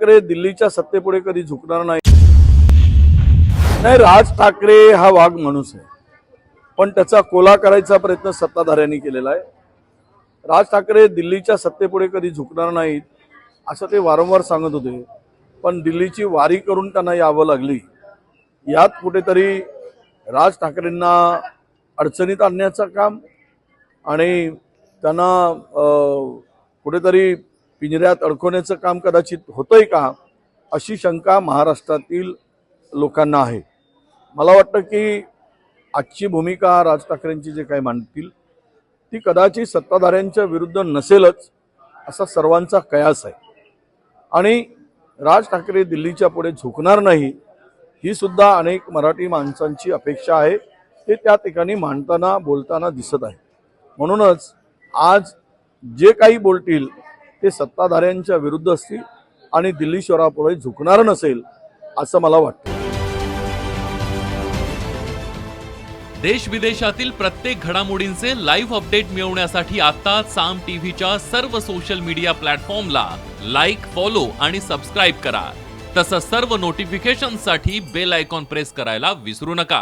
ठाकरे दिल्लीच्या सत्तेपुढे कधी झुकणार नाही? नाही राज ठाकरे हा वाघ माणूस आहे. पण त्याचा कोला करायचा प्रयत्न सत्ताधाऱ्यांनी केलेला आहे. राज ठाकरे दिल्लीच्या सत्तेपुढे कधी झुकणार नाहीत असं ते वारंवार सांगत होते. पण दिल्लीची वारी करून त्यांना यावं लागली. यात कुठेतरी राज ठाकरेंना अडचणीत आणण्याचं काम आणि त्यांना अं, कुठेतरी पिंजऱ्यात अडकवण्याचं काम कदाचित होतंय का अशी शंका महाराष्ट्रातील लोकांना आहे. मला वाटतं की आजची भूमिका राज ठाकरेंची जे काही मांडतील ती कदाचित सत्ताधाऱ्यांच्या विरुद्ध नसेलच असा सर्वांचा कयास आहे. आणि राज ठाकरे दिल्लीच्या पुढे झुकणार नाही ही सुद्धा अनेक मराठी माणसांची अपेक्षा आहे ते त्या ठिकाणी मांडताना बोलताना दिसत आहे. म्हणूनच आज जे काही बोलतील ते सत्ताधाऱ्यांच्या विरुद्ध असतील आणि दिल्ली शहरापुढे झुकणार नसेल असं मला वाटतं. देश विदेशातील प्रत्येक घडामोडींचे लाईव्ह अपडेट मिळवण्यासाठी आता साम टीव्हीच्या सर्व सोशल मीडिया प्लॅटफॉर्मला लाईक फॉलो आणि सबस्क्राईब करा. तसंच सर्व नोटिफिकेशनसाठी बेल आयकॉन प्रेस करायला विसरू नका.